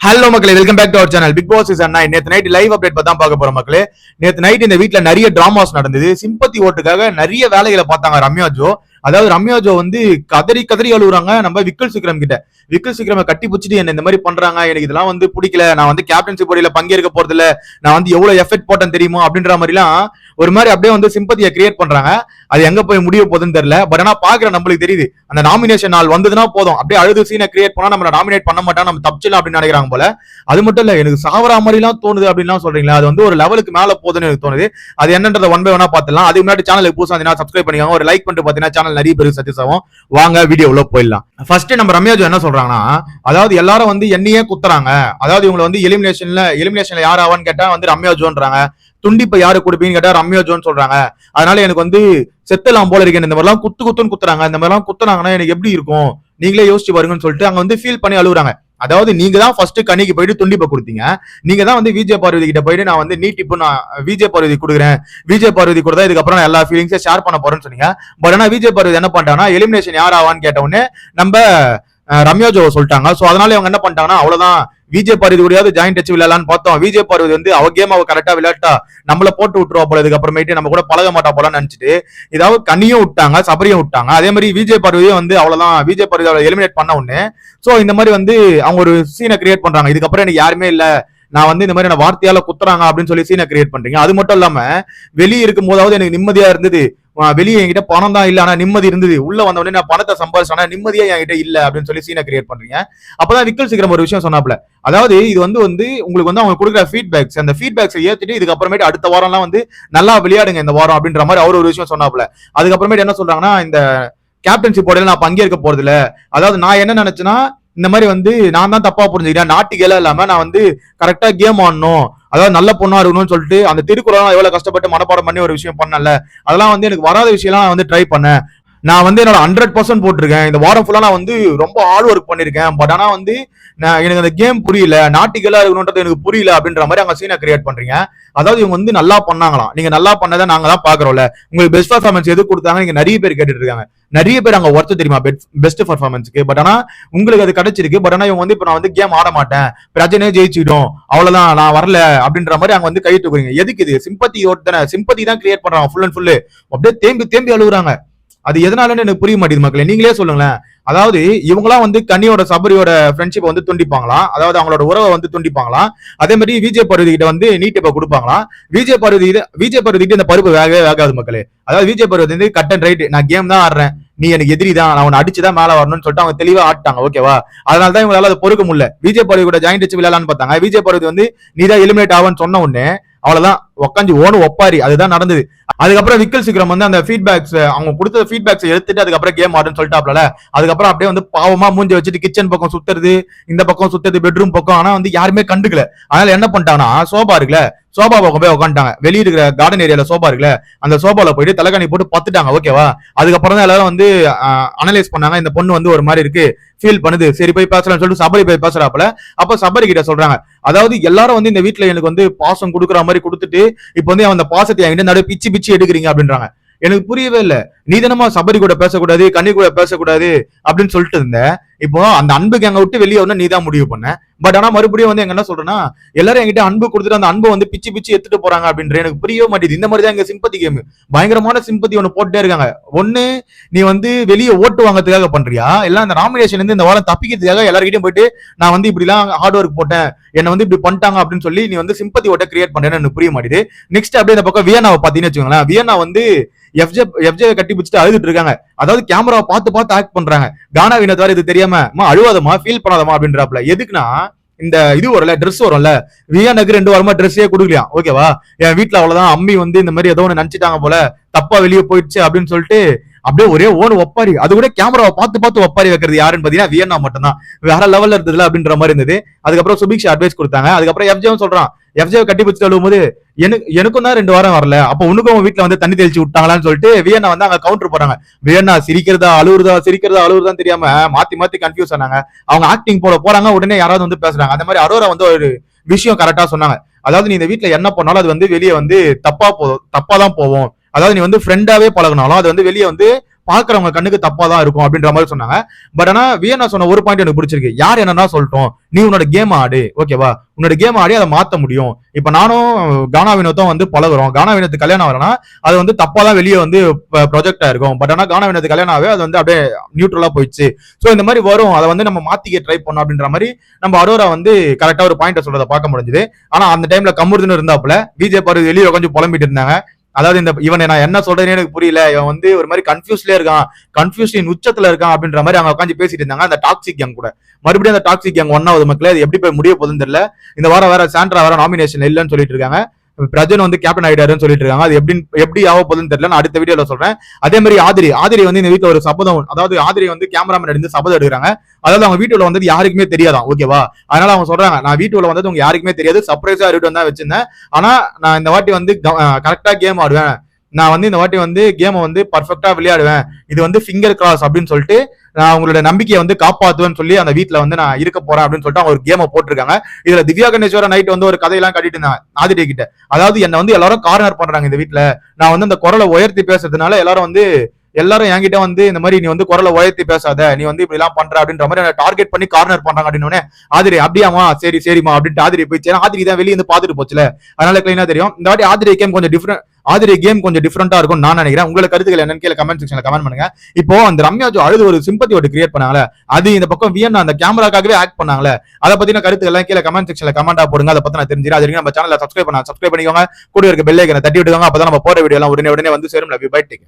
Hello மக்களே welcome back to our channel Bigg Boss season nine நேற்று night live update தான் பார்க்க போறோம் மக்களே. நேற்று நைட் இந்த வீட்டில் நிறைய டிராமாஸ் நடந்தது. சிம்பத்தி ஓட்டுக்காக நிறைய வேலைகளை பார்த்தாங்க ரம்யா ஜோ. அதாவது ரம்யா ஜோ வந்து கதறி கதறி அழுகுறாங்க நம்ம விக்கல் சிக்ரம் கிட்ட. விக்கல் சிக்ரம கட்டி பிடிச்சிட்டு என்ன இந்த மாதிரி பண்றாங்க? எனக்கு இதெல்லாம் வந்து பிடிக்கல. நான் வந்து கேப்டன்சி போட்டியில பங்கேற்க போறது இல்ல நான் வந்து எவ்வளவு எஃபெக்ட் போட்டேன் தெரியுமா? அப்படின்ற மாதிரிலாம் ஒரு மாதிரி அப்படியே வந்து சிம்பத்தியை கிரியேட் பண்றாங்க. அது எங்க போய் முடிய போகுதுன்னு தெரியல. பட் ஆனா பாக்குற நம்மளுக்கு தெரியுது. அந்த நாமினேஷன் நாள் வந்ததுன்னா போதும். அப்படியே அழுது சீனை கிரியேட் பண்ணா நம்ம நாமினேட் பண்ண மாட்டோம் நம்ம தப்பிச்சிடலாம் அப்படின்னு நினைக்கிறாங்க போல. அது மட்டும் இல்ல எனக்கு சாவரா மாதிரிலாம் தோணுது அப்படின்லாம் சொல்றீங்களா அது வந்து ஒரு லெவலுக்கு மேல போகுதுன்னு எனக்கு தோணுது. அது என்னன்றத ஒன் பை ஒன்னா பாத்துலாம் அதுக்கு முன்னாடி சேனலுக்கு புதுசா இருந்தீங்கன்னா சப்ஸ்கிரைப் பண்ணிக்கோங்க. ஒரு லைக் பண்ணிட்டு பாத்தீங்கன்னா சேனல் நிறைய பேருக்கு சக்சஸ் ஆகும். வாங்க வீடியோ உள்ள போயிடலாம். ஃபர்ஸ்ட் நம்ம ரம்யாஜோ என்ன சொல்றாங்கன்னா அதாவது எல்லாரும் வந்து என்னையே குத்துறாங்க. அதாவது இவங்களை வந்து எலிமினேஷன்ல எலிமினேஷன்ல யார் ஆவான்னு கேட்டா வந்து ரம்யாஜோன்றாங்க. துண்டிப்பை யாரு கொடுப்பீங்கன்னு கேட்டா ரம்யாஜோன்னு சொல்றாங்க. அதனால எனக்கு வந்து செத்தலாம் போல இருக்கேன் இந்த மாதிரிலாம் குத்து குத்துன்னு குத்துறாங்க. இந்த மாதிரிலாம் குத்துனாங்கன்னா எனக்கு எப்படி இருக்கும்? நீங்களே யோசிச்சு பாருங்கன்னு சொல்லிட்டு அங்க வந்து ஃபீல் பண்ணி அழுகுறாங்க. அதாவது நீங்க தான் ஃபர்ஸ்ட் கண்ணிக்கு போயிட்டு துண்டிப்பை கொடுத்தீங்க. நீங்க தான் வந்து விஜய் பார்வதி கிட்ட போயிட்டு நான் வந்து நீட்டிப்பு நான் விஜய் பார்வதி கொடுக்குறேன். விஜய் பார்வதி கூட தான் இதுக்கப்புறம் நான் எல்லா ஃபீலிங்ஸையும் ஷேர் பண்ண போறேன்னு சொன்னீங்க. பட் ஆனா விஜய் பார்வதி என்ன பண்ணிட்டாங்கன்னா எலிமினேஷன் யார் ஆவான்னு கேட்ட உடனே நம்ம அஹ், ரம்யா ஜோவை சொல்லிட்டாங்க. ஸோ அதனால இவங்க என்ன பண்ணிட்டாங்கன்னா அவ்வளவுதான் விஜய் பார்வதி கூடயாவது ஜாயின் டச் விளையாடலான்னு பார்த்தோம். விஜய் பார்வதி வந்து அவ கேம் அவ கரெக்டா விளையாட்டா நம்மள போட்டு விட்டுருவா போல இதுக்கப்புறமேட்டு நம்ம கூட பழக மாட்டா போலான்னு நினைச்சிட்டு ஏதாவது கனியும் விட்டாங்க சபரியும் விட்டாங்க. அதே மாதிரி விஜய் பார்வதியும் வந்து அவ்வளவுதான் விஜய் பார்வதி அவளை எலிமினேட் பண்ண உடனே சோ இந்த மாதிரி வந்து அவங்க ஒரு சீனை கிரியேட் பண்றாங்க. இதுக்கப்புறம் எனக்கு யாருமே இல்ல. நான் வந்து இந்த மாதிரி என்ன வார்த்தையால குத்துறாங்க அப்படின்னு சொல்லி சீனை கிரியேட் பண்றீங்க. அது மட்டும் இல்லாம வெளியே இருக்கும் போதாவது எனக்கு நிம்மதியா இருந்தது. வெளியே என்கிட்ட பணம் தான் இல்ல ஆனா நிம்மதி இருந்தது. உள்ள வந்த உடனே நான் பணத்தை சம்பாதிச்சேன் ஆனா நிம்மதியா என்கிட்ட இல்ல அப்படின்னு சொல்லி சீனை கிரியேட் பண்றீங்க. அப்பதான் விக்கல் சீக்கிரம் ஒரு விஷயம் சொன்னாப்ல அதாவது இது வந்து வந்து உங்களுக்கு வந்து அவங்க கொடுக்குற ஃபீட்பேக்ஸ் அந்த ஃபீட்பேக்ஸை ஏத்துட்டு இதுக்கப்புறமேட்டு அடுத்த வாரம்லாம் வந்து நல்லா விளையாடுங்க இந்த வாரம் அப்படின்ற மாதிரி அவர் ஒரு விஷயம் சொன்னாப்ல அதுக்கப்புறமேட்டு என்ன சொல்றாங்கன்னா இந்த கேப்டன்ஷிப் போடையில நான் பங்கேற்க போறது இல்ல அதாவது நான் என்ன நினைச்சேன்னா இந்த மாதிரி வந்து நான் தான் தப்பா புரிஞ்சுக்கிட்டேன். எல்லாம் இல்லாம நான் வந்து கரெக்டா கேம் ஆடணும். அதாவது நல்ல பொண்ணா இருக்கணும்னு சொல்லிட்டு அந்த திருக்குறள் எவ்வளவு கஷ்டப்பட்டு மனப்பாடம் பண்ணி ஒரு விஷயம் பண்ணல அதெல்லாம் வந்து எனக்கு வராத விஷயம்லாம் நான் வந்து ட்ரை பண்ணேன். நான் வந்து என்னோட ஹண்ட்ரட் பர்சன்ட் போட்டிருக்கேன். இந்த வாரம் ஃபுல்லாக நான் வந்து ரொம்ப ஹார்ட் ஒர்க் பண்ணியிருக்கேன் பட் ஆனால் வந்து நான் எனக்கு அந்த கேம் புரியல. நாட்டிக்கலாக இருக்கணுன்றது எனக்கு புரியல அப்படின்ற மாதிரி அங்கே சீனை கிரியேட் பண்ணுறீங்க அதாவது இவங்க வந்து நல்லா பண்ணாங்களாம். நீங்கள் நல்லா பண்ணதை நாங்கள் தான் பார்க்குறோம்ல. உங்களுக்கு பெஸ்ட் பர்ஃபார்மன்ஸ் எது கொடுத்தாங்க நீங்கள் நிறைய பேர் கேட்டுட்டு இருக்காங்க நிறைய பேர் அங்கே ஒர்த்து தெரியுமா? பெஸ்ட் பர்ஃபார்மன்ஸுக்கு பட் ஆனால் உங்களுக்கு அது கிடைச்சிருக்கு. பட் ஆனால் இவங்க வந்து இப்போ நான் வந்து கேம் ஆட மாட்டேன். பிரச்சனையே ஜெயிச்சிடும். அவ்வளோதான் நான் வரல அப்படின்ற மாதிரி அங்கே வந்து கை தூக்குறீங்க. எதுக்கு இது? சிம்பத்தி தானே சிம்பத்தி தான் கிரியேட் பண்ணுறாங்க ஃபுல் அண்ட் ஃபுல்லு அப்படியே தேம்பி தேம்பி அழுகுறாங்க. அது எதனாலன்னு எனக்கு புரிய மாட்டேங்குது மக்களே. நீங்களே சொல்லுங்களேன். அதாவது இவங்களாம் வந்து கனியோட சபரியோட ஃப்ரெண்ட்ஷிப்பை வந்து துண்டிப்பாங்களாம் அதாவது அவங்களோட உறவை வந்து துண்டிப்பாங்களாம் அதே மாதிரி விஜய் பருவதி கிட்ட வந்து நீட்டிப்பை கொடுப்பாங்களாம் விஜய் பருவதி கிட்ட- விஜய் பருவதி கிட்ட இந்த பருப்பு வேகவே வேகாது மக்களே. அதாவது விஜய் பருவதி வந்து கட் அண்ட் ரைட் நான் கேம் தான் ஆடுறேன். நீ எனக்கு எதிரி தான். நான் உன்னை அடிச்சுதான் மேல வரணும்னு சொல்லிட்டு அவங்க தெளிவா ஆட்டாங்க ஓகேவா அதனால தான் இவங்களால அதை பொறுக்க முடியல. விஜய் பருவதி கூட ஜாயிண்ட் வச்சு விளையாடலான்னு பார்த்தாங்க. விஜய் பருவதி வந்து நீ தான் எலிமினேட் ஆகும்னு சொன்ன உடனே அவ்வளவுதான். உக்காந்து ஓனும் ஒப்பாரி. அதுதான் நடந்தது. அதுக்கப்புறம் விக்கல் சிக்ரம் வந்து அந்த ஃபீட்பேக்ஸ் அவங்க கொடுத்த ஃபீட்பேக்ஸ் எடுத்துட்டு அதுக்கப்புறம் கேம் ஆடுன்னு சொல்லிட்டாப்ல அதுக்கப்புறம் அப்படியே வந்து பாவமா மூஞ்சி வச்சுட்டு கிச்சன் பக்கம் சுத்துறது இந்த பக்கம் சுத்துறது பெட்ரூம் பக்கம். ஆனா வந்து யாருமே கண்டுக்கல. அதனால என்ன பண்ணிட்டாங்கன்னா சோபா இருக்குல்ல சோபா பக்கம் போய் உட்காந்துட்டாங்க வெளியே இருக்கிற கார்டன் ஏரியால சோபா இருக்குல்ல அந்த சோபால போயிட்டு தலைகாணி போட்டு பத்துட்டாங்க ஓகேவா அதுக்கப்புறம் தான் எல்லாரும் வந்து அனலைஸ் பண்ணாங்க. இந்த பொண்ணு வந்து ஒரு மாதிரி இருக்கு. ஃபீல் பண்ணுது. சரி போய் பேசலாம்னு சொல்லிட்டு சபரி போய் பேசுறாப்புல. அப்ப சபரி கிட்ட சொல்றாங்க. அதாவது எல்லாரும் வந்து இந்த வீட்டுல எனக்கு வந்து பாசம் கொடுக்குற மாதிரி கொடுத்துட்டு இப்போ வந்து அந்த பாசத்தை என்கிட்ட நடுவே பிச்சு பிச்சு எடுக்கிறீங்க அப்படின்றாங்க. எனக்கு புரியவே இல்லை. நீதனமா சபரி கூட பேசக்கூடாது கன்னி கூட பேசக்கூடாது அப்படின்னு சொல்லிட்டு இருந்தேன் இப்போ அந்த அன்புக்கு எங்க விட்டு வெளியே வந்து நீ தான் முடிவு பண்ண. பட் ஆனா மறுபடியும் வந்து எங்க என்ன சொல்றேன்னா எல்லாரும் என்கிட்ட அன்பு கொடுத்துட்டு அந்த அன்பை வந்து பிச்சு பிச்சு எடுத்துட்டு போறாங்க அப்படின்ற எனக்கு புரியவே மாட்டேது இந்த மாதிரி தான் எங்க சிம்பத்தி கேம் பயங்கரமான சிம்பத்தி ஒன்று போட்டுட்டே இருக்காங்க. ஒண்ணு நீ வந்து வெளியே ஓட்டு வாங்கறதுக்காக பண்றியா? எல்லாம் அந்த நாமினேஷன் இருந்து இந்த வாரம் தப்பிக்கிறதுக்காக எல்லாருக்கிட்டையும் போயிட்டு நான் வந்து இப்படி எல்லாம் ஹார்ட் ஒர்க் போட்டேன் என்ன வந்து இப்படி பண்ணிட்டாங்க அப்படின்னு சொல்லி நீ வந்து சிம்பத்தி ஓட்ட கிரியேட் பண்றேன்னு எனக்கு புரிய மாட்டேது நெக்ஸ்ட் அப்படியே இந்த பக்கம் வியனாவை பாத்தீங்கன்னு வச்சுக்கோங்களேன். வியனா வந்து எஃப்ஜே எஃப்ஜே கட்டி பிடிச்சிட்டு அழுதுட்டு இருக்காங்க. அதாவது கேமராவை பார்த்து பார்த்து ஆக்ட் பண்றாங்க. கானா வினோத் வேற இது தெரியாம அழுவாதமா ஃபீல் பண்ணாதமா அப்படின்றாப்ல எதுக்குன்னா இந்த இது வரும்ல ட்ரெஸ் வரும்ல. வியானுக்கு ரெண்டு வாரமா ட்ரெஸ்ஸே கொடுக்கலையா? ஓகேவா என் வீட்டுல அவ்வளவுதான். அம்மி வந்து இந்த மாதிரி ஏதோ ஒன்று நினைச்சிட்டாங்க போல. தப்பா வெளியே போயிடுச்சு அப்படின்னு சொல்லிட்டு அப்படியே ஒரே ஓன் ஒப்பாரி. அது கூட கேமராவை பார்த்து பார்த்து ஒப்பாரி வைக்கிறது யாருன்னு பாத்தீங்கன்னா வியன்னா மட்டும்தான். வேற லெவல்ல இருந்ததுல அப்படின்ற மாதிரி இருந்தது. அதுக்கப்புறம் சுபிக்ஷா அட்வைஸ் கொடுத்தாங்க. அதுக்கப்புறம் எஃப்ஜேவும் சொல்றான். எஃப்ஜேவை கட்டி பிடிச்சி அழுவும்போது எனக்கு எனக்கும் தான் ரெண்டு வாரம் வரல. அப்ப உனக்கும் உன் வீட்டுல வந்து தண்ணி தெளிச்சு விட்டாங்களான்னு சொல்லிட்டு வியன்னா வந்து அங்க கவுண்டர் போறாங்க. வியன்னா சிரிக்கிறதா அழுவுறதா சிரிக்கிறதா அழுவுறதா தெரியாம மாத்தி மாத்தி கன்ஃபியூஸ் ஆனாங்க. அவங்க ஆக்டிங் போட போறாங்க உடனே யாராவது வந்து பேசுறாங்க. அந்த மாதிரி அரோரா வந்து ஒரு விஷயம் கரெக்டா சொன்னாங்க. அதாவது நீ இந்த வீட்டுல என்ன பண்ணாலும் அது வந்து வெளியே வந்து தப்பா போ தப்பா தான் போவோம் அதாவது நீ வந்து ஃப்ரெண்டாவே பழகினாலும் அது வந்து வெளியே வந்து பாக்குறவங்க கண்ணுக்கு தப்பா தான் இருக்கும் அப்படின்ற மாதிரி சொன்னாங்க. பட் ஆனா வியன்னா சொன்ன ஒரு பாயிண்ட் எனக்கு பிடிச்சிருக்கு. யார் என்னன்னா சொல்லட்டும் நீ உன்னோட கேம் ஆடு ஓகேவா உன்னோட கேம் ஆடி அதை மாத்த முடியும். இப்ப நானும் கானா வினோத்தும் வந்து பழகுறோம். கானா வினோத்து கல்யாணம் வரனா அது வந்து தப்பா தான் வெளியே வந்து ப்ரொஜெக்டா இருக்கும். பட் ஆனா கானா வினோத்து கல்யாணம் ஆகவே அது வந்து அப்படியே நியூட்ரலா போயிடுச்சு. சோ இந்த மாதிரி வரும். அதை வந்து நம்ம மாத்திக்க ட்ரை பண்ணோம் அப்படின்ற மாதிரி நம்ம அரோரா வந்து கரெக்டா ஒரு பாயிண்ட் சொல்றதை பார்க்க முடிஞ்சது. ஆனா அந்த டைம்ல கமுருதுன்னு இருந்தாப்புல பிஜேபி பாரு வெளியே கொஞ்சம் புலம்பிட்டு இருந்தாங்க. அதாவது இந்த இவனை நான் என்ன சொல்றேன்னு எனக்கு புரியல. இவன் வந்து ஒரு மாதிரி கன்ஃபியூஸ்லயே இருக்கான். கன்ஃபியூஷன் உச்சத்துல இருக்கான் அப்படின்ற மாதிரி அவங்க உட்காந்து பேசிட்டு இருந்தாங்க. அந்த டாக்ஸிக் கேங் கூட. மறுபடியும் அந்த டாக்ஸிக் கேங் ஒன்னாவது மக்களே. அது எப்படி போய் முடிய போகுதுன்னு தெரியல. இந்த வாரம் வேற சாண்ட்ரா வேற நாமினேஷன் இல்லைன்னு சொல்லிட்டு இருக்காங்க. பிரஜன் வந்து கேப்டன் ஆயிடாருன்னு சொல்லிட்டு இருக்காங்க. அது எப்படி எப்படி ஆக போகுதுன்னு தெரியல. நான் அடுத்த வீடியோல சொல்றேன். அதே மாதிரி ஆதிரி ஆதிரி வந்து இந்த வீட்டுல ஒரு சபதம் அதாவது ஆதிரி வந்து கேமராமேன் எடுத்து சபதம் எடுக்கிறாங்க. அதாவது அவங்க வீட்டுல வந்தது யாருக்குமே தெரியாதான் ஓகேவா அதனால அவங்க சொல்றாங்க நான் வீட்டுல வந்தது உங்க யாருக்குமே தெரியாது. சர்ப்ரைஸா இருக்கட்டும் தான் வச்சிருந்தேன். ஆனா நான் இந்த வாட்டி வந்து கரெக்டா கேம் ஆடுவேன். நான் வந்து இந்த வாட்டி வந்து கேமை வந்து பர்ஃபெக்டா விளையாடுவேன். இது வந்து ஃபிங்கர் கிராஸ் அப்படின்னு சொல்லிட்டு நான் உங்களோட நம்பிக்கையை வந்து காப்பாத்துவேன்னு சொல்லி அந்த வீட்டுல வந்து நான் இருக்க போறேன் அப்படின்னு சொல்லிட்டு அவங்க ஒரு கேமை போட்டிருக்காங்க. இதுல திவ்யா கணேஸ்வரன் நைட் வந்து ஒரு கதையெல்லாம் கட்டிட்டு இருந்தாங்க ஆதிட்டே கிட்ட. அதாவது என்ன வந்து எல்லாரும் கார்னர் பண்றாங்க இந்த வீட்டுல நான் வந்து அந்த குரலை உயர்த்தி பேசுறதுனால எல்லாரும் வந்து எல்லாரும் என்கிட்ட வந்து இந்த மாதிரி நீ வந்து குரலை உயர்த்தி பேசாத நீ வந்து இப்படி எல்லாம் பண்ற அப்படின்ற மாதிரி டார்கெட் பண்ணி கார்னர் பண்றாங்க அப்படின்னு ஆதிரி அப்படியாமா சரி சரிமா அப்படின்ட்டு ஆதிரி போயிடுச்சு ஆதிரி தான் வெளியே வந்து பாத்துட்டு போச்சுல. அதனால கிளீனா தெரியும். இந்த வாட்டி ஆதிரி கேம் கொஞ்சம் டிஃப்ரெண்ட் ஆதிரி கேம் கொஞ்சம் டிஃப்ரெண்டா இருக்கும் நான் நினைக்கிறேன். உங்களுக்கு கருத்துக்கள் என்னன்னு கீழே கமெண்ட் செக்ஷன்ல கமெண்ட் பண்ணுங்க. இப்போ அந்த ரம்யா ஜோ அழுது ஒரு சிம்பத்தி ஒட்டு கிரியேட் பண்ணாங்களே அது இந்த பக்கம் வியன் அந்த கேமராக்காகவே ஆக்ட் பண்ணாங்களே அதை பத்தின கருத்துக்கள் எல்லாம் கீழே கமெண்ட் செக்ஷன்ல கமெண்டா போடுங்க. அதை பத்தி நான் தெரிஞ்சிடும் அது நம்ம சேனல சப்ஸ்கிரைப் பண்ணா சப்ஸ்கிரைப் பண்ணிக்கோங்க. கூட இருக்க பெல் ஐக்கனை தட்டி விட்டுக்கோங்க. அப்பதான் நம்ம போற வீடியோ எல்லாம் உடனே உடனே வந்து சேரும். Love bye take